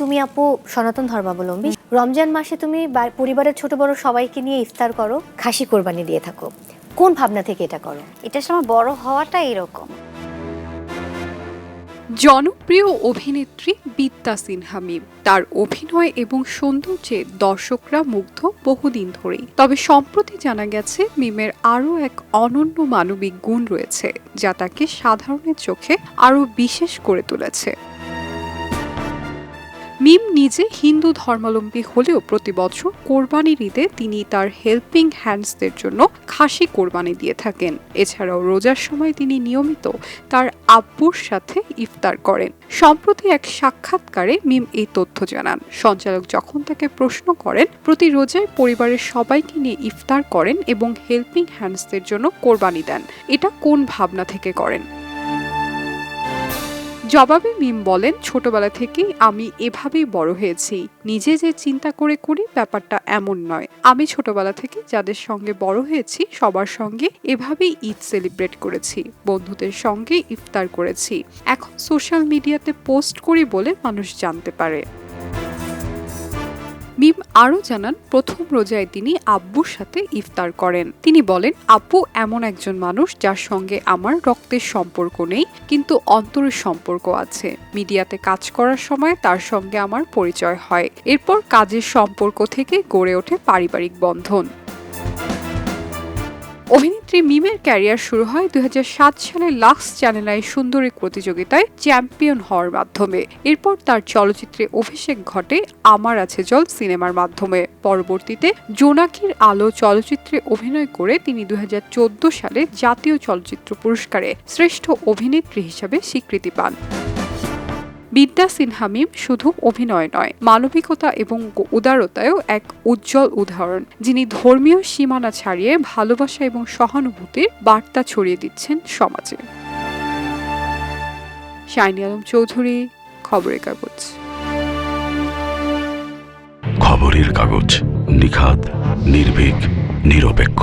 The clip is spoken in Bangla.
তুমি আপু সনাতন ধর্মাবলম্বী। রমজান মাসে তুমি পরিবারের ছোট বড় সবাইকে নিয়ে ইফতার করো খাসি কোরবানি দিয়ে থাকো। কোন ভাবনা থেকে এটা করো? এটা সময় বড় হওয়াটা এরকম। জনপ্রিয় অভিনেত্রী বিদ্যা সিনহা মিম। তার অভিনয় এবং সৌন্দর্যে দর্শকরা মুগ্ধ বহুদিন ধরেই। তবে সম্প্রতি জানা গেছে মিমের আরও এক অনন্য মানবিক গুণ রয়েছে যা তাকে সাধারণের চোখে আরও বিশেষ করে তুলেছে। মিম নিজে হিন্দু ধর্মাবলম্বী হলেও প্রতি বছর কোরবানির ঈদে তিনি তার হেল্পিং হ্যান্ডসদের জন্য খাসি কোরবানি দিয়ে থাকেন। এছাড়াও রোজার সময় তিনি নিয়মিত তার আব্বুর সাথে ইফতার করেন। সম্প্রতি এক সাক্ষাৎকারে মিম এই তথ্য জানান। সঞ্চালক যখন তাকে প্রশ্ন করেন, প্রতি রোজায় পরিবারের সবাইকে নিয়ে ইফতার করেন এবং হেল্পিং হ্যান্ডসদের জন্য কোরবানি দেন। এটা কোন ভাবনা থেকে করেন? জবাবে মিম বলেন, ছোটবেলা থেকেই আমি এভাবেই বড় হয়েছি। নিজে যে চিন্তা করে করি, ব্যাপারটা এমন নয়। আমি ছোটবেলা থেকে যাদের সঙ্গে বড় হয়েছি, সবার সঙ্গে এভাবেই ঈদ সেলিব্রেট করেছি, বন্ধুদের সঙ্গে ইফতার করেছি। এখন সোশ্যাল মিডিয়াতে পোস্ট করি বলে মানুষ জানতে পারে। মিম আরও জানান, প্রথম রোজায় তিনি আব্বুর সাথে ইফতার করেন। তিনি বলেন, আব্বু এমন একজন মানুষ যার সঙ্গে আমার রক্তের সম্পর্ক নেই, কিন্তু অন্তরের সম্পর্ক আছে। মিডিয়াতে কাজ করার সময় তার সঙ্গে আমার পরিচয় হয়। এরপর কাজের সম্পর্ক থেকে গড়ে ওঠে পারিবারিক বন্ধন। অভিনেত্রী মিমের ক্যারিয়ার শুরু হয় দুই হাজার সাত সালে লাক্স চ্যানেল আই সুন্দরী প্রতিযোগিতায় চ্যাম্পিয়ন হওয়ার মাধ্যমে। এরপর তার চলচ্চিত্রে অভিষেক ঘটে আমার আছে জল সিনেমার মাধ্যমে। পরবর্তীতে জোনাকির আলো চলচ্চিত্রে অভিনয় করে তিনি দু হাজার চোদ্দ সালে জাতীয় চলচ্চিত্র পুরস্কারে শ্রেষ্ঠ অভিনেত্রী হিসাবে স্বীকৃতি পান। বিদ্যা সিনহা মিম শুধু অভিনয় নয়, মানবিকতা এবং উদারতায়ও এক উজ্জ্বল উদাহরণ, যিনি ধর্মীয় সীমানা ছাড়িয়ে ভালোবাসা এবং সহানুভূতির বার্তা ছড়িয়ে দিচ্ছেন সমাজে। শাইনি আলম চৌধুরী, খবরের কাগজ। খবরের কাগজ নিখাত নির্ভীক, নিরপেক্ষ।